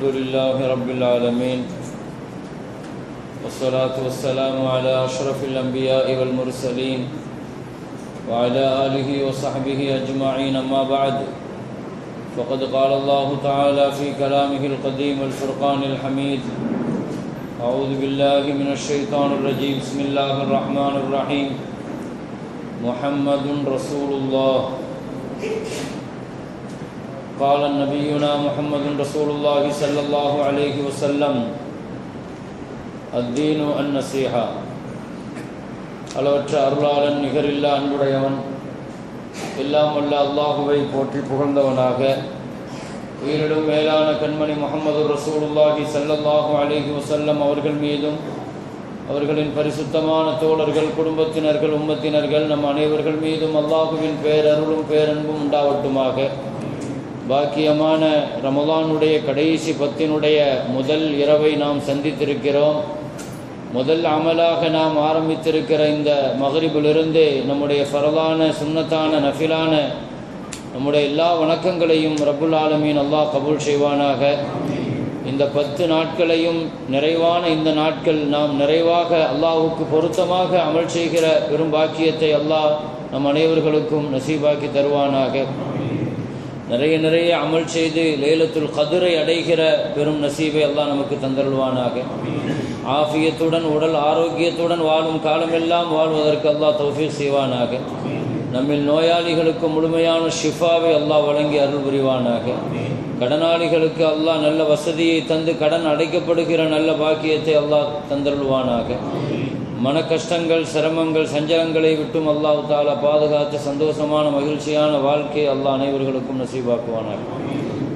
الحمد لله رب العالمين والصلاة والسلام على أشرف الأنبياء والمرسلين وعلى آله وصحبه أجمعين أما بعد. فقد قال الله تعالى في كلامه القديم الفرقان الحميد. أعوذ بالله من الشيطان الرجيم. بسم الله الرحمن الرحيم. محمد رسول الله. قال نبينا محمد رسول الله صلى الله عليه وسلم الدين النصيحة அளவற்ற அருளாளன் நிகரில்லா அன்புடையவன் எல்லாம் வல்ல அல்லாஹுவை போற்றி புகழ்ந்தவனாக உயிரிடும் மேலான கண்மணி முகமது ரசூலுல்லாஹி ஸல்லல்லாஹு அலைஹி வஸல்லம் அவர்கள் மீதும் அவர்களின் பரிசுத்தமான தோழர்கள் குடும்பத்தினர்கள் உம்மத்தினர்கள் நம் அனைவர்கள் மீதும் அல்லாஹுவின் பேரருளும் பேரன்பும் உண்டாவட்டுமாக பாக்கியமான ரமதானுடைய கடைசி பத்தினுடைய முதல் இரவை நாம் சந்தித்திருக்கிறோம். முதல் அமலாக நாம் ஆரம்பித்திருக்கிற இந்த மகரிபிலிருந்து நம்முடைய ஃபரலான சுன்னத்தான நஃபிலான நம்முடைய எல்லா வணக்கங்களையும் ரபுல் ஆலமீன் அல்லாஹ் கபூல் செய்வானாக. இந்த பத்து நாட்களையும் நிறைவான இந்த நாட்கள் நாம் நிறைவாக அல்லாஹுக்கு பொருத்தமாக அமல் செய்கிற பெரும் பாக்கியத்தை அல்லாஹ் நம் அனைவர்களுக்கும் நசீபாக்கி தருவானாக. நிறைய நிறைய அமல் செய்து லேலத்துல் கதிரை அடைகிற பெரும் நசீபை எல்லாம் நமக்கு தந்தருள்வானாக. ஆஃபியத்துடன் உடல் ஆரோக்கியத்துடன் வாழும் காலமெல்லாம் வாழ்வதற்கு அல்லாஹ் தௌஃபீக் செய்வானாக. நம்மில் நோயாளிகளுக்கு முழுமையான ஷிஃபாவை அல்லாஹ் வழங்கி அருள் புரிவானாக. கடனாளிகளுக்கு அல்லாஹ் நல்ல வசதியை தந்து கடன் அடைக்கப்படுகிற நல்ல பாக்கியத்தை அல்லாஹ் தந்தருள்வானாக. மன கஷ்டங்கள் சிரமங்கள் சஞ்சலங்களை விட்டும் அல்லாஹ் தாலா பாதுகாத்து சந்தோஷமான மகிழ்ச்சியான வாழ்க்கை அல்லாஹ் அனைவர்களுக்கும் நசீபாக்குவானார்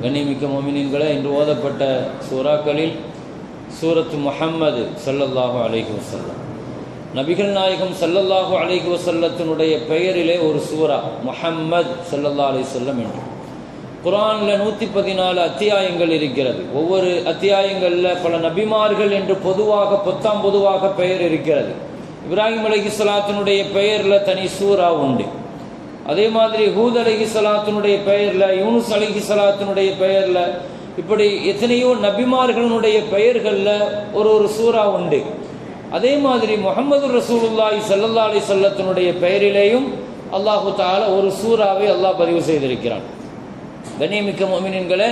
கண்ணிமிக்க மொமினின்களை இன்று ஓதப்பட்ட சூறாக்களில் சூரத் முஹம்மது சல்லல்லாஹு அலைஹி வசல்லம் நபிகள் நாயகம் சல்லல்லாஹு அலைஹி வசல்லத்தினுடைய பெயரிலே ஒரு சூரா முஹம்மது சல்லல்லா அலி சொல்லம் என்று. குரானில் நூற்றி பதினாலு அத்தியாயங்கள் இருக்கிறது. ஒவ்வொரு அத்தியாயங்களில் பல நபிமார்கள் என்று பொதுவாக பொத்தாம் பொதுவாக பெயர் இருக்கிறது. இப்ராஹிம் அலகி சலாத்தினுடைய பெயரில் தனி சூரா உண்டு. அதே மாதிரி ஹூத் அலகி சலாத்தினுடைய பெயரில் யூனுஸ் அலகி சலாத்தினுடைய பெயரில் இப்படி எத்தனையோ நபிமார்களுடைய பெயர்களில் ஒரு ஒரு சூறா உண்டு. அதே மாதிரி முகமது ரசூலுல்லாஹி சல்லல்லா அலி சொல்லத்தினுடைய பெயரிலேயும் அல்லாஹு தால ஒரு சூறாவை அல்லாஹ் பதிவு செய்திருக்கிறான். கண்ணியமிக்க மோமினின்களே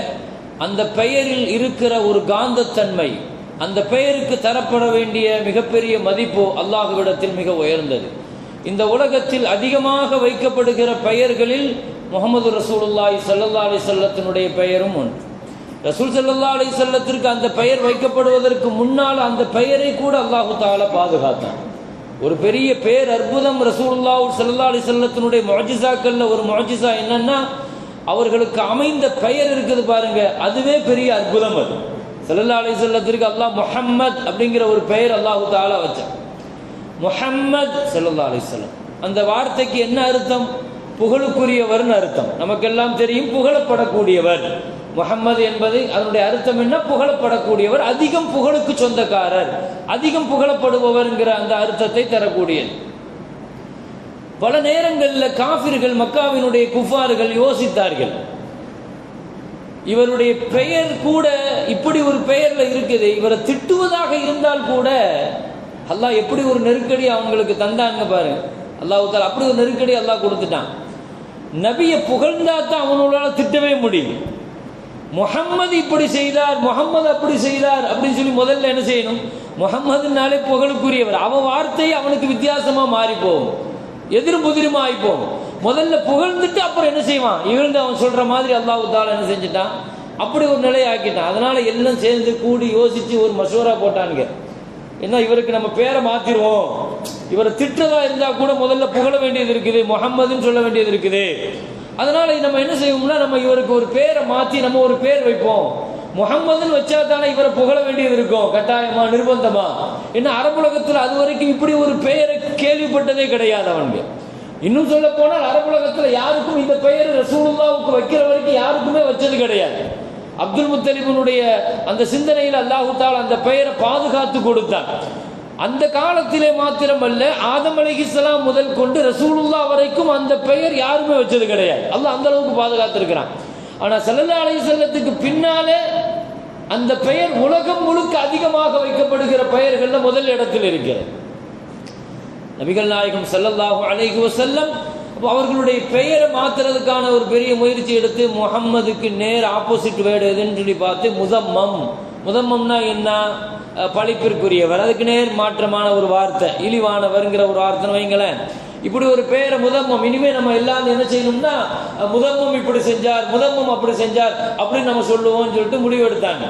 அந்த பெயரில் இருக்கிற ஒரு காந்தத்தன்மை அந்த பெயருக்கு தரப்பட வேண்டிய மிகப்பெரிய மதிப்பு அல்லாஹுவிடத்தில் மிக உயர்ந்தது. இந்த உலகத்தில் அதிகமாக வைக்கப்படுகிற பெயர்களில் முகமது ரசூலுல்லாய் சல்லல்லா அலி சொல்லத்தினுடைய பெயரும் ஒன்று ரசூல் சல்லா அலி சொல்லத்திற்கு அந்த பெயர் வைக்கப்படுவதற்கு முன்னால் அந்த பெயரை கூட அல்லாஹு தாலா பாதுகாத்தான். ஒரு பெரிய பேர் அற்புதம் ரசூல்லா சல்லா அலி சொல்லத்தினுடைய மொஜிசாக்கள்ல ஒரு மொஜிசா என்னன்னா அவர்களுக்கு அமைந்த பெயர் இருக்குது பாருங்க. அதுவே பெரிய அற்புதம் அது. சல்லல்லா அலி சொல்லத்திற்கு அல்லாஹ் முஹம்மத் அப்படிங்கிற ஒரு பெயர் அல்லாஹு தாலா வச்சான். முஹம்மத் சல்லல்லா அலி சொல்லம் அந்த வார்த்தைக்கு என்ன அர்த்தம்? புகழுக்குரியவர்னு அர்த்தம். நமக்கெல்லாம் தெரியும் புகழப்படக்கூடியவர். முகம்மது என்பது அதனுடைய அர்த்தம் என்ன? புகழப்படக்கூடியவர். அதிகம் புகழுக்கு சொந்தக்காரர். அதிகம் புகழப்படுபவர்ங்கிற அந்த அர்த்தத்தை தரக்கூடியது. பல நேரங்களில் காபிர்கள் மக்காவினுடைய குஃபார்கள் யோசித்தார்கள். இவருடைய பெயர் கூட இப்படி ஒரு பெயரில் இருக்குது. இவரை திட்டுவதாக இருந்தால் கூட அல்லாஹ் எப்படி ஒரு நெருக்கடி அவங்களுக்கு தந்தாங்க பாரு. அல்லாஹ் அப்படி ஒரு நெருக்கடி அல்லாஹ் கொடுத்துட்டான். நபியை புகழ்ந்தா தான் அவனோட திட்டவே முடியும். முகம்மது இப்படி செய்தார் முகம்மது அப்படி செய்தார் அப்படின்னு சொல்லி முதல்ல என்ன செய்யணும்? முகம்மதுனாலே புகழுக்குரியவர். அவன் வார்த்தை அவனுக்கு வித்தியாசமாக மாறி போகும் எதிரும் புதிருமா ஆயிப்போம் முதல்ல புகழ்ந்துட்டு அப்புறம் என்ன செய்வான்? இவருந்து அவன் சொல்ற மாதிரி அல்லாஹு தாலா என்ன செஞ்சுட்டான்? அப்படி ஒரு நிலையை ஆக்கிட்டான். அதனால எல்லாம் சேர்ந்து கூடி யோசிச்சு ஒரு மசூரா போட்டானுங்க. என்ன இவருக்கு நம்ம பேரை மாத்திருவோம்? இவரை திட்டதா இருந்தா கூட முதல்ல புகழ வேண்டியது இருக்குது முகம்மதுன்னு சொல்ல வேண்டியது இருக்குது. அதனால நம்ம என்ன செய்வோம்னா நம்ம இவருக்கு ஒரு பேரை மாத்தி நம்ம ஒரு பேர் வைப்போம். முகம்மதுன்னு வச்சா தானே இவரை புகழ வேண்டியது இருக்கும். கட்டாயமா நிர்பந்தமா? என்ன அரபுலகத்தில் அது வரைக்கும் இப்படி ஒரு பெயரை கேள்விப்பட்டதே கிடையாது அவனுக்கு. இன்னும் சொல்ல போனால் அரபுலகத்தில் யாருக்கும் இந்த பெயர் ரசூலுல்லாவுக்கு வைக்கிற வரைக்கும் யாருக்குமே வச்சது கிடையாது. அப்துல் முத்தலிபனுடைய அந்த சிந்தனையில் அல்லாஹு தால் அந்த பெயரை பாதுகாத்து கொடுத்தான். அந்த காலத்திலே மாத்திரமல்ல ஆதம் அலிஹிஸ்லாம் முதல் கொண்டு ரசூலுல்லா வரைக்கும் அந்த பெயர் யாருமே வச்சது கிடையாது. அல்ல அந்த அளவுக்கு பாதுகாத்திருக்கிறான். ஆனால் செல்லல்லா அலைஹி செல்லத்துக்கு பின்னாலே அந்த பெயர் உலகம் முழுக்க அதிகமாக வைக்கப்படுகிற பெயர்கள்ல முதல் இடத்தில் இருக்கிறது நபிகள் நாயகம் ஸல்லல்லாஹு அலைஹி செல்லம் அவர்களுடைய பெயரை மாத்துறதுக்கான ஒரு பெரிய முயற்சி எடுத்து முகம்மதுக்கு நேர் ஆப்போசிட் வேர்டு எதுன்னு சொல்லி பார்த்து முதம்மம். முதம்மம்னா என்ன? பழிப்பிற்குரியவர். அதுக்கு நேர் மாற்றமான ஒரு வார்த்தை இழிவானவர்ங்கிற ஒரு வார்த்தைன்னு வைங்களேன். இப்படி ஒரு பெயரை முதம்மம் இனிமே நம்ம எல்லாரும் என்ன செய்யணும்னா முதம்மம் இப்படி செஞ்சார் முதம்மம் அப்படி செஞ்சார் அப்படின்னு நம்ம சொல்லுவோம்னு சொல்லிட்டு முடிவு எடுத்தாங்க.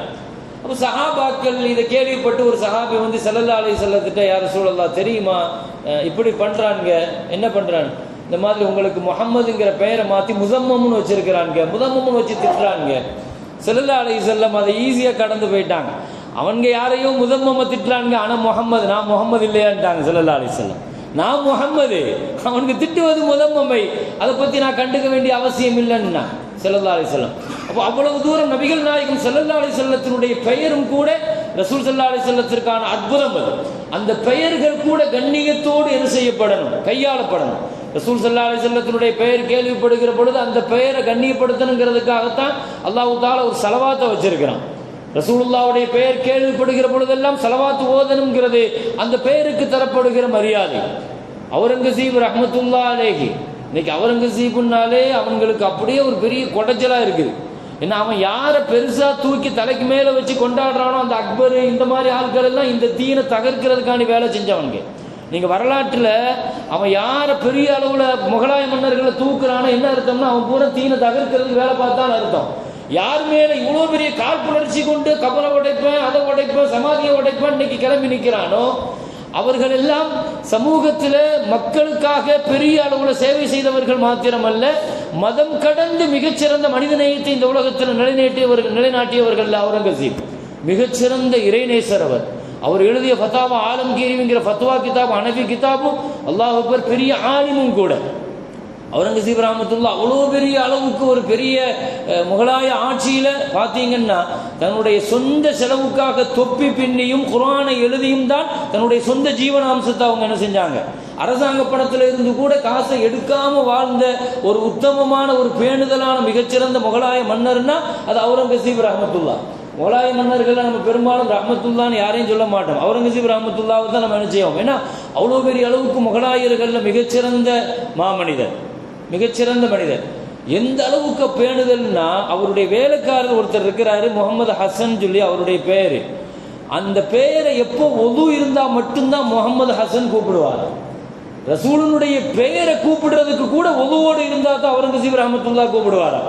அப்போ சஹாபாக்கள் இதை கேள்விப்பட்டு ஒரு சஹாபி வந்து செல்லல்லா அலி செல்லத்திட்ட யார் சூழல்லா தெரியுமா? இப்படி பண்ணுறானுங்க என்ன பண்ணுறாங்க இந்த மாதிரி உங்களுக்கு முகம்மதுங்கிற பெயரை மாற்றி முதம்மம்னு வச்சிருக்கிறாங்க முதம்மம்னு வச்சு திட்டுறாங்க செல்லல்லா அலி செல்லம் அதை ஈஸியாக கடந்து போயிட்டாங்க. அவங்க யாரையும் முதம்மம்மை திட்டுறாங்க ஆனால் முகம்மது நான் முகம்மது இல்லையான்ட்டாங்க. செல்லல்லா அலி செல்லம் நான் முகம்மது. அவனுக்கு திட்டுவது முதம்மமை அதை பற்றி நான் கண்டுக்க வேண்டிய அவசியம் இல்லைன்னா ஸல்லல்லாஹு அலைஹி செல்லம் அப்போ அவ்வளவு தூரம் நபிகள் நாயகம் ஸல்லல்லாஹு செல்லத்தினுடைய பெயரும் கூட ரசூல் ஸல்லல்லாஹு செல்லத்திற்கான அற்புதம் அது. அந்த பெயர்கள் கூட கண்ணியத்தோடு என்ன செய்யப்படணும்? கையாளப்படணும். ரசூல் ஸல்லல்லாஹு செல்லத்தினுடைய பெயர் கேள்விப்படுகிற பொழுது அந்த பெயரை கண்ணியப்படுத்தணுங்கிறதுக்காகத்தான் அல்லாஹு தாலா ஒரு செலவாத்தை வச்சிருக்கிறான். ரசூலுல்லாவுடைய பெயர் கேள்விப்படுகிற பொழுதெல்லாம் சலவாத்து ஓதனுங்கிறது அந்த பெயருக்கு தரப்படுகிற மரியாதை. அவுரங்கசீப் ரஹமத்துல்லா அலேஹி. இன்னைக்கு அவுரங்கசீப்புனாலே அவங்களுக்கு அப்படியே ஒரு பெரிய கொடைச்சலாக இருக்குது. ஏன்னா அவன் யாரை பெருசாக தூக்கி தலைக்கு மேலே வச்சு கொண்டாடுறானோ அந்த அக்பர் இந்த மாதிரி ஆட்கள் எல்லாம் இந்த தீனை தகர்க்கிறதுக்காண்டி வேலை செஞ்சவனுங்க. நீங்கள் வரலாற்றில் அவன் யாரை பெரிய அளவில் முகலாய மன்னர்களை தூக்குறானோ என்ன அர்த்தம்னா அவன் பூரா தீனை தகர்க்கிறதுக்கு வேலை பார்த்தான்னு அர்த்தம். யார் மேல இவ்வளவு பெரிய காழ்ப்புணர்ச்சி கொண்டு கபரை உடைப்பேன் அதை உடைப்பேன் சமாதியை உடைப்பேன் இன்னைக்கு கிளம்பி நிற்கிறானோ அவர்கள் எல்லாம் சமூகத்தில் மக்களுக்காக பெரிய அளவில் சேவை செய்தவர்கள் மாத்திரமல்ல மதம் கடந்து மிகச்சிறந்த மனித நேயத்தை இந்த உலகத்தில் நிலைநாட்டியவர்கள் நிலைநாட்டியவர்கள் அவுரங்கசீப். மிகச்சிறந்த இறைநேசர் அவர். அவர் எழுதிய ஃபத்தாவா ஆலம்கீரிங்கிற ஃபத்வா கிதாப் அனபி கிதாபும் அல்லாஹ் பெரிய ஆலிமும் கூட. அவுரங்கசீப் ராமத்துல்லா அவ்வளோ பெரிய அளவுக்கு ஒரு பெரிய முகலாய ஆட்சியில் பார்த்தீங்கன்னா தன்னுடைய சொந்த செலவுக்காக தொப்பி பின்னியும் குரானை எழுதியும் தான் தன்னுடைய சொந்த ஜீவனாம்சத்தை அவங்க என்ன செஞ்சாங்க? அரசாங்க பணத்தில் இருந்து கூட காசை எடுக்காம வாழ்ந்த ஒரு உத்தமமான ஒரு பேணுதலான மிகச்சிறந்த முகலாய மன்னர்னா அது அவுரங்கசீப் ரஹமத்துல்லா முகலாய மன்னர்கள் நம்ம பெரும்பாலும் ரஹமத்துல்லான்னு யாரையும் சொல்ல மாட்டோம். அவுரங்கசீப் ரஹமத்துல்லாவை தான் நம்ம என்ன செய்வோம்? ஏன்னா அவ்வளோ பெரிய அளவுக்கு முகலாயர்களில் மிகச்சிறந்த மாமனிதர். மிகச்சிறந்த மனிதர். எந்த அளவுக்கு பேணுதல்னா அவருடைய வேலைக்காரர் ஒருத்தர் இருக்கிறாரு முகமது ஹசன் சொல்லி அவருடைய பேர். அந்த பேரை எப்போ ஒது இருந்தால் மட்டும்தான் முகமது ஹசன் கூப்பிடுவார். ரசூலனுடைய பெயரை கூப்பிடுறதுக்கு கூட உதவோடு இருந்தா தான் அவுரங்கசீப் ரஹமத்துல்லா கூப்பிடுவாரா?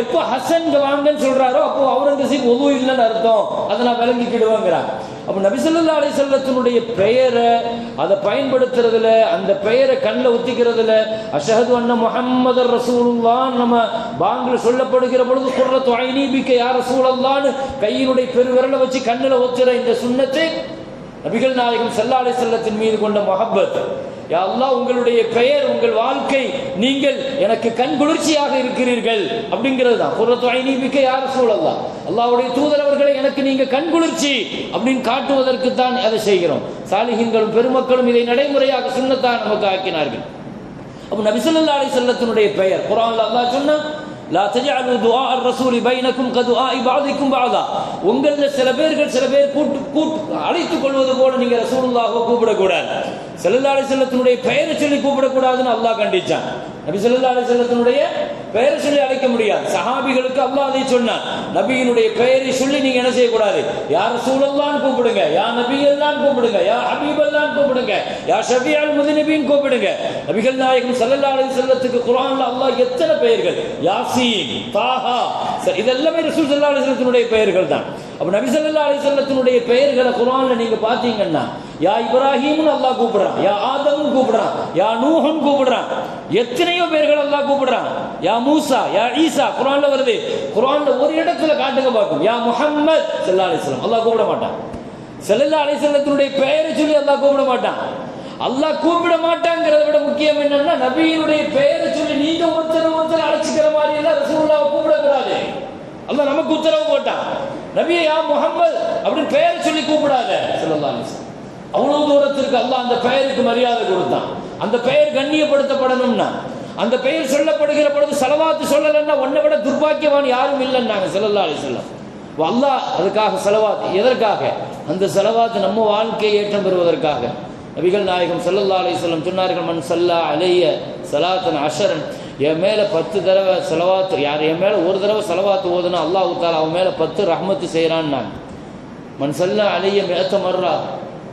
எப்போ ஹசன் வாங்கன்னு சொல்றாரோ அப்போ அவுரங்கசீப் உதவு இல்லைன்னு அர்த்தம். அதை நான் விளங்கிக்கிடுவேங்கிறாங்க. அப்போ நபிசல்லா அலிசல்லத்தினுடைய பெயரை அதை பயன்படுத்துறதுல அந்த பெயரை கண்ணில் ஒத்திக்கிறதுல அஷஹது அண்ண முகம்மது ரசூலுல்லான் நம்ம பாங்கில் சொல்லப்படுகிற பொழுது குர்ரத்து ஐநீபிக்க யார் ரசூலல்லான்னு கையினுடைய பெருவிரலை வச்சு கண்ணில் ஒத்துற இந்த சுண்ணத்தை நபிகள் நாயகம் செல்லா அலி செல்லத்தின் மீது கொண்ட மொஹப்பத். அல்லா உங்களுடைய பெயர் உங்கள் வாழ்க்கை நீங்கள் எனக்கு கண் குளிர்ச்சியாக இருக்கிறீர்கள். அப்படிங்கிறது தான் புறத்துவாய் நீமிக்க யார் சூழல்லாம் அல்லாவுடைய தூதரவர்களை எனக்கு நீங்க கண் குளிர்ச்சி அப்படின்னு காட்டுவதற்கு தான் அதை செய்கிறோம். சாலிகங்களும் பெருமக்களும் இதை நடைமுறையாக சுண்ணத்தான் நமக்கு ஆக்கினார்கள். அப்போ நபிசல்லா அலி செல்லத்தினுடைய பெயர் குரான் அல்லா சொன்னா லா தஜாலு துஆ ரசூலி பைனக்கும் கதுஆ இபாதிக்கும் பாதா உங்களில் சில பேர்கள் சில பேர் கூட்டு கூட்டு அழைத்துக் கொள்வது போல நீங்க ரசூலுல்லாஹோ கூப்பிடக்கூடாது. செல்லல்லா அலி செல்லத்தினுடைய பெயரை சொல்லி கூப்பிடக்கூடாதுன்னு அல்லாஹ் கண்டிச்சான். நபி ஸல்லல்லாஹு அலி செல்லத்தினுடைய பெயரை சொல்லி அழைக்க முடியாது. சஹாபிகளுக்கு அல்லாஹ் அதை சொன்னான். நபியினுடைய பெயரை சொல்லி நீங்க என்ன செய்யக்கூடாது? யார் யா கூப்பிடுங்க. யா நபியல்லான்னு கூப்பிடுங்க. யா ஹபீபல்லான்னு கூப்பிடுங்க. யா ஷபியால் முதுநபின்னு கூப்பிடுங்க. நபிகள் நாயகம் ஸல்லல்லாஹு அலி செல்லத்துக்கு குரான்ல அல்லாஹ் எத்தனை பெயர்கள்? யாசீன் தாஹா சரி, இதெல்லாமே ரசூல் ஸல்லல்லாஹு அலி செல்லத்தினுடைய பெயர்கள் தான். அப்ப நபிசல்லா அலிசல்லத்தினுடைய பெயர்களை குரானில் நீங்க பாத்தீங்கன்னா யா இப்ராஹிம்னு அல்லாஹ் கூப்பிடுறான் யா ஆதம்னு கூப்பிடுறான் யா நூஹ்னு கூப்பிடுறான் எத்தனையோ பேர்கள் அல்லாஹ் கூப்பிடுறான். யா மூசா யா ஈசா குரான்ல வருது. குரான்ல ஒரு இடத்துல காட்டுங்க பார்க்கும். யா முஹம்மத் செல்லா அலிஸ்லாம் அல்லா அல்லாஹ் கூப்பிட மாட்டான். செல்லல்லா அலிசல்லத்தினுடைய பெயரை சொல்லி அல்லா கூப்பிட மாட்டான். அல்லாஹ் கூப்பிட மாட்டாங்கிறத விட முக்கியம் என்னன்னா நபியினுடைய பெயரை சொல்லி நீங்க ஒருத்தர் ஒருத்தர் அழைச்சிக்கிற மாதிரி எல்லாம் ரசூல்லாவை கூப்பிடக்கூடாது. அல்ல நமக்கு உத்தரவு போட்டான். நபியை யா முஹம்மத் அப்படின்னு பெயரை சொல்லி கூப்பிடாத. ஸல்லல்லாஹு அவ்வளவு தூரத்திற்கு அல்லாஹ் அந்த பெயருக்கு மரியாதை கொடுத்தான். அந்த பெயர் கண்ணியப்படுத்தப்படணும்னா அந்த பெயர் சொல்லப்படுகிற பொழுது செலவாத்து சொல்லலைன்னா உன்னை விட துர்பாக்கியவான் யாரும் இல்லைன்னாங்க ஸல்லல்லாஹு அலைஹி வஸல்லம். அல்லாஹ் அதுக்காக செலவாத்து எதற்காக? அந்த செலவாத்து நம்ம வாழ்க்கையை ஏற்றம் பெறுவதற்காக. நபிகள் நாயகம் ஸல்லல்லாஹு அலைஹி வஸல்லம் சொன்னார்கள் மண் சல்லா அலைய சலாத்தன் அஷரன். என் மேலே பத்து தடவை செலவாத்து யார் என் மேலே ஒரு தடவை செலவாத்து ஓதுனா அல்லாஹ் தாலா அவன் மேலே பத்து ரஹ்மத்து செய்கிறான்னு நான். மன் சல்லா அலைய மேத்த மர்றா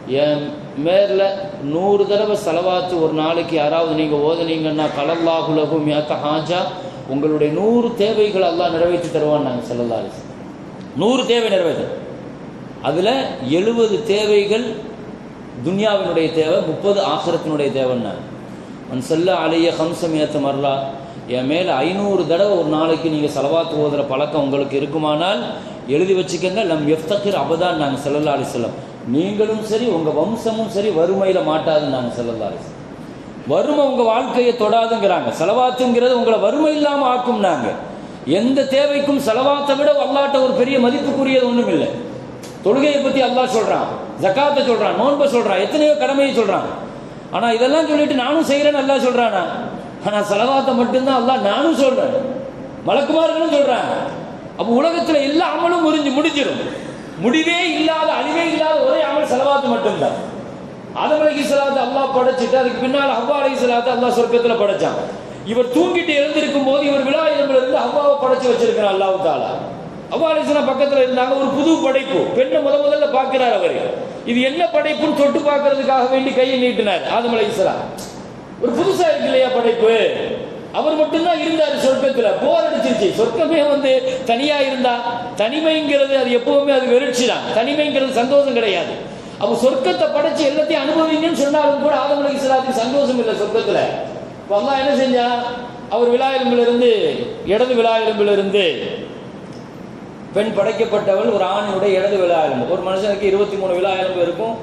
என் மேரில் நூறு தடவை செலவாத்து ஒரு நாளைக்கு யாராவது நீங்கள் ஓதுனீங்கன்னா கலல்லாஹுலகு மேத்த ஹாஜா உங்களுடைய நூறு தேவைகள் அல்லாஹ் நிறைவேற்றி தருவான் நாங்கள் செல்லல்லா அலிஸ் நூறு தேவை நிறைவேற்று. அதில் எழுபது தேவைகள் துன்யாவினுடைய தேவை முப்பது ஆசிரத்தினுடைய தேவைன்னா மண் செல்ல அலைய ஹம்சமியத்த மரலா என் மேலே ஐநூறு தடவை ஒரு நாளைக்கு நீங்கள் செலவாத்து ஓதுகிற பழக்கம் உங்களுக்கு இருக்குமானால் எழுதி வச்சுக்கோங்க. நம் எஃப்தகிர் அபதான் நாங்கள் செல்லல்லா செல்லம் நீங்களும் சரி உங்கள் வம்சமும் சரி வறுமையில் மாட்டாதுன்னு நாங்கள் செல்லல்லா அலிஸ்லாம் வறுமை உங்கள் வாழ்க்கையை தொடாதுங்கிறாங்க. செலவாத்துங்கிறது உங்களை வறுமை இல்லாமல் ஆக்கும் நாங்கள் எந்த தேவைக்கும் செலவாத்தை விட அல்லாட்ட ஒரு பெரிய மதிப்புக்குரியது ஒன்றும் இல்லை. தொழுகையை பற்றி அல்லாஹ் சொல்கிறான் ஜக்காத்தை சொல்கிறான் நோன்பை சொல்கிறான் எத்தனையோ கடமையை சொல்கிறான் ஆனால் இதெல்லாம் சொல்லிட்டு நானும் செய்கிறேன்னு அல்லாஹ் சொல்கிறானா ஆனால் செலவாத்தை மட்டும்தான் அல்லா நானும் சொல்கிறேன் மலக்குமார்களும் சொல்கிறாங்க அப்போ உலகத்தில் எல்லா அமலும் முறிஞ்சு முடிஞ்சிடும் முடிவே இல்லாத அழிவே இல்லாத ஒரே அமல் செலவாத்து மட்டும்தான். ஆதம் அலகி சலாத்து அல்லாஹ் படைச்சிட்டு அதுக்கு பின்னால் ஹவ்வா அலகி சலாத்து அல்லாஹ் சொர்க்கத்தில் படைச்சான். இவர் தூங்கிட்டு எழுந்திருக்கும் போது இவர் விழா எலும்புல இருந்து ஹவ்வாவை படைச்சு வச்சிருக்கிறான் அல்லாஹ் தாலா ஹவ்வா பக்கத்தில் இருந்தாங்க ஒரு புது படைப்பு. பெண்ணை முத முதல்ல பார்க்கிறார் அவர். இது என்ன படைப்புன்னு தொட்டு பார்க்கறதுக்காக வேண்டி கையை நீட்டினார் ஆதம் அலைஹி ஒரு புதுசா இருக்கு இல்லையா படைப்பு? அவர் மட்டும்தான் இருந்தார் சொர்க்கத்தில். போர் அடிச்சிருச்சு. சொர்க்கமே வந்து தனியா இருந்தா தனிமைங்கிறது அது எப்பவுமே அது வெறிச்சு தான். தனிமைங்கிறது சந்தோஷம் கிடையாது. அப்ப சொர்க்கத்தை படைச்சு எல்லாத்தையும் அனுபவிங்கன்னு சொன்னாலும் கூட ஆதம் அலைஹி சந்தோஷம் இல்லை சொர்க்கத்தில். இப்போ என்ன செஞ்சா அவர் விழா எலும்பிலிருந்து இடது விழா எலும்பிலிருந்து பெண் படைக்கப்பட்டவள் ஒரு ஆணினுடைய இடது விழா எலும்பு ஒரு மனுஷனுக்கு இருபத்தி மூணு விழா எலும்பு இருக்கும்.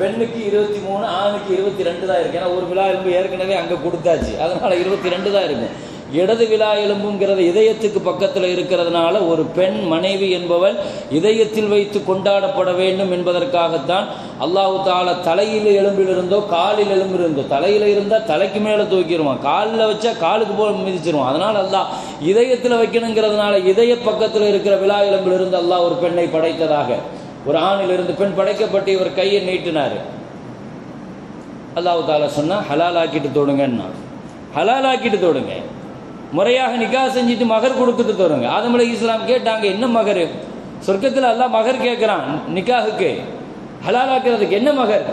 பெண்ணுக்கு இருபத்தி மூணு ஆணுக்கு இருபத்தி ரெண்டு தான் இருக்கு. ஏன்னா ஒரு விழா எலும்பு ஏற்கனவே அங்கே கொடுத்தாச்சு. அதனால இருபத்தி ரெண்டு தான் இருக்கும். இடது விழா எலும்புங்கிறது இதயத்துக்கு பக்கத்தில் இருக்கிறதுனால ஒரு பெண் மனைவி என்பவள் இதயத்தில் வைத்து கொண்டாடப்பட வேண்டும் என்பதற்காகத்தான் அல்லாஹு தால தலையில் எலும்பில் இருந்தோ காலில் எலும்பில் இருந்தோ தலையில் இருந்தால் தலைக்கு மேலே தூக்கிடுவான். காலில் வச்சா காலுக்கு போல் மிதிச்சிருவான். அதனால் அல்லாஹ் இதயத்தில் வைக்கணுங்கிறதுனால இதய பக்கத்தில் இருக்கிற விழா எலும்பில் இருந்து அல்லாஹ் ஒரு பெண்ணை படைத்ததாக. ஒரு ஆணில் இருந்து பெண் படைக்கப்பட்டு இவர் கையை நீட்டினார். அல்லாஹு தாலா சொன்னால் ஹலால் ஆக்கிட்டு தொடுங்கன்னா ஹலால் ஆக்கிட்டு தொடுங்க. முறையாக நிக்கா செஞ்சுட்டு மகர் கொடுத்துட்டு தருங்க ஆதம் அலை இஸ்லாம் கேட்டாங்க என்ன மகர்? சொர்க்கத்தில் அல்லாஹ் மகர் கேட்குறான் நிக்காஹுக்கு. ஹலாலாக்கிறதுக்கு என்ன மகர்?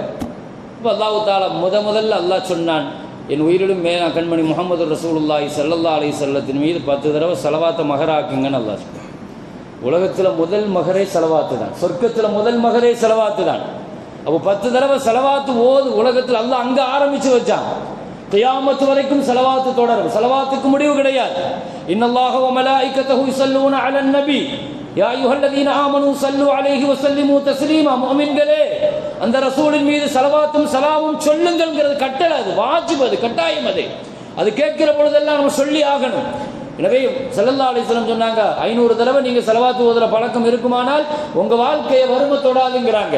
இப்போ அல்லாஹு தாலா முத முதல்ல அல்லாஹ் சொன்னான் என் உயிரிலும் மேலா கண்மணி முகமது ரசூலுல்லாஹி சல்லல்லா அலி சல்லத்தின் மீது பத்து தடவை செலவாத்த மகராக்குங்கன்னு அல்லாஹ் சொன்னான். உலகத்தில் முதல் மகரே செலவாத்து தான். சொர்க்கத்தில் முதல் மகரே செலவாத்து தான். அப்போ பத்து தடவை செலவாத்து ஓது உலகத்தில் அல்லாஹ் அங்கே ஆரம்பித்து வச்சான். கியாமத்து வரைக்கும் செலவாத்து தொடரும் செலவாத்துக்கு முடிவு கிடையாது இன்னல்லாஹு வ மலாயிகத்தஹு யுஸல்லூன அலன் நபி யா அய்யுஹல்லதீன ஆமனு ஸல்லு அலைஹி வஸல்லிமு தஸ்லீமா முஃமின்களே அந்த ரசூலின் மீது செலவாத்தும் சலாமும் சொல்லுங்கள்ங்கிறது கட்டளை அது வாஜிப் அது கட்டாயம் அது அது கேட்கிற பொழுதெல்லாம் நம்ம சொல்லி ஆகணும் எனவே செல்லல்லா அலிஸ்லம் சொன்னாங்க ஐநூறு தடவை நீங்க செலவாத்து ஓதுற பழக்கம் இருக்குமானால் உங்க வாழ்க்கையை வறுமை தொடாதுங்கிறாங்க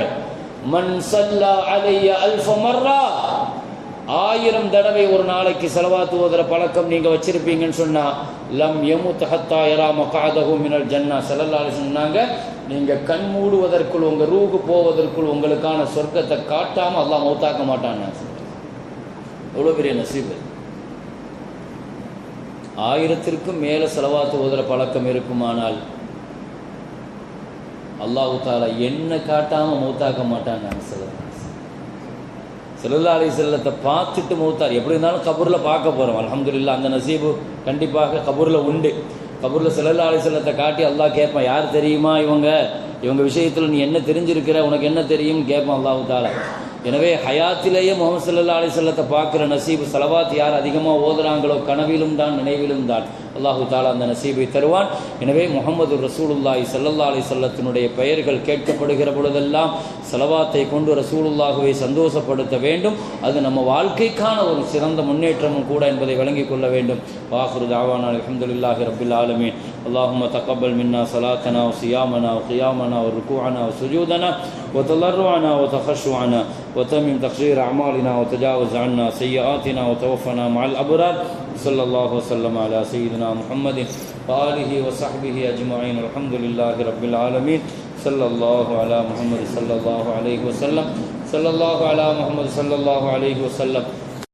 மன் சல்லா அலைய அல்ஃப மர்ரா ஆயிரம் தடவை ஒரு நாளைக்கு செலவாத்து ஓதுற பழக்கம் நீங்கள் வச்சுருப்பீங்கன்னு சொன்னால் லம் எமு தஹத்தா எரா மகாதகு மினல் ஜன்னா. செல்லல்லாலு சொன்னாங்க நீங்கள் கண் மூடுவதற்குள் உங்கள் ரூகு போவதற்குள் உங்களுக்கான சொர்க்கத்தை காட்டாமல் அல்லாஹ் மௌத்தாக்க மாட்டான் எவ்வளோ பெரிய நசீபு. ஆயிரத்திற்கும் மேலே செலவாத்து ஓதுற பழக்கம் இருக்குமானால் அல்லாஹு தாலா என்ன காட்டாமல் மௌத்தாக்க மாட்டாங்க சிலர் செல்லல்லா அலி செல்லத்தை பார்த்துட்டு மூத்தார். எப்படி இருந்தாலும் கபூரில் பார்க்க போகிறோம் அலமதுல்லா அந்த நசீபு கண்டிப்பாக கபூரில் உண்டு. கபூரில் செல்லல்லா அலி செல்லத்தை காட்டி அல்லாஹ் கேட்பான் யார் தெரியுமா இவங்க? இவங்க விஷயத்தில் நீ என்ன தெரிஞ்சிருக்கிற? உனக்கு என்ன தெரியும் கேட்பான் அல்லாஹு தாலா எனவே ஹயாத்திலேயே முகமது சல்லா அலி செல்லத்தை பார்க்குற நசீபு செலவாத் யார் அதிகமாக ஓதுறாங்களோ கனவிலும் தான் நினைவிலும் தான். அல்லாஹு தாலா அந்த நசீபை தருவான் எனவே முகமது ரசூலுல்லாஹி சல்லல்லா அலி செல்லத்தினுடைய பெயர்கள் கேட்கப்படுகிற பொழுதெல்லாம் செலவாத்தை கொண்டு ரசூலுல்லாஹுவை சந்தோஷப்படுத்த வேண்டும் அது நம்ம வாழ்க்கைக்கான ஒரு சிறந்த முன்னேற்றமும் கூட என்பதை விளங்கிக் கொள்ள வேண்டும் வாஹுரு தாவானா அலமதுல்லாஹி ரபில் ஆலமீன் اللهم تقبل منا صلاتنا وصيامنا وقيامنا وركوعنا وسجودنا وتضرعنا وتخشعنا وتمم تقصير أعمالنا وتجاوز عنا سيئاتنا وتوفنا مع الأبرار صلى الله وسلم على سيدنا محمد وآله وصحبه أجمعين. الحمد لله رب العالمين. صلى الله على محمد صلى الله عليه وسلم. صلى الله على محمد صلى الله عليه وسلم.